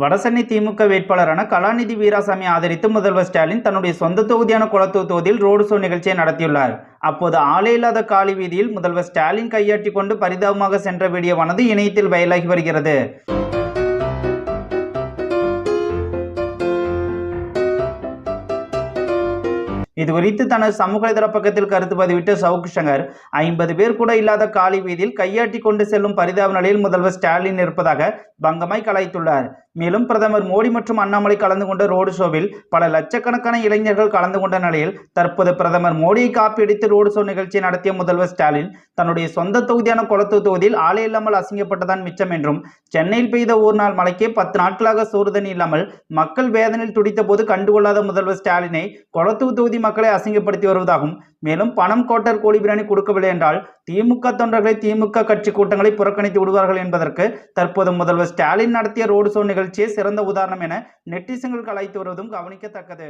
வடசென்னை திமுக வேட்பாளரான கலாநிதி வீராசாமி ஆதரித்து முதல்வர் ஸ்டாலின் தன்னுடைய சொந்த தொகுதியான குளத்தூர் தொகுதியில் ரோடு ஷோ நிகழ்ச்சியை நடத்தியுள்ளார். அப்போது ஆளே இல்லாத காலி வீதியில் முதல்வர் ஸ்டாலின் கையாட்டி கொண்டு பரிதாபமாக சென்ற வீடியோவானது இணையத்தில் வயலாகி வருகிறது. இது குறித்து தனது சமூக வலைதள பக்கத்தில் கருத்து பதிவிட்ட சவுக்கு சங்கர் ஐம்பது பேர் கூட இல்லாத காலி வீதியில் கையாட்டி கொண்டு செல்லும் பரிதாப நிலையில் முதல்வர் ஸ்டாலின் இருப்பதாக பங்கமாய் கலாய்த்துள்ளார். மேலும் பிரதமர் மோடி மற்றும் அண்ணாமலை கலந்து கொண்ட ரோடு ஷோவில் பல லட்சக்கணக்கான இளைஞர்கள் கலந்து கொண்ட நிலையில் தற்போது பிரதமர் மோடியை காப்பியடித்து ரோடு ஷோ நிகழ்ச்சியை நடத்திய முதல்வர் ஸ்டாலின் தன்னுடைய சொந்த தொகுதியான கொளத்தூர் தொகுதியில் ஆலை இல்லாமல் அசிங்கப்பட்டதான் மிச்சம் என்றும் சென்னையில் பெய்த ஒரு நாள் மழைக்கே பத்து நாட்களாக சூறுதணி இல்லாமல் மக்கள் வேதனையில் துடித்த போது கண்டுகொள்ளாத முதல்வர் ஸ்டாலினை கொளத்தூர் தொகுதி மக்களை அசிங்கப்படுத்தி வருவதாகவும் மேலும் பணம் கோட்டர் கோழி பிரியாணி கொடுக்கவில்லை என்றால் திமுக தொண்டர்களை திமுக கட்சி கூட்டங்களை புறக்கணித்து விடுவார்கள் என்பதற்கு தற்போது முதல்வர் ஸ்டாலின் நடத்திய ரோடு ஷோ நிகழ்ச்சியே சிறந்த உதாரணம் என நெட்டிசன்கள் கலாய்த்து வருவதும் கவனிக்கத்தக்கது.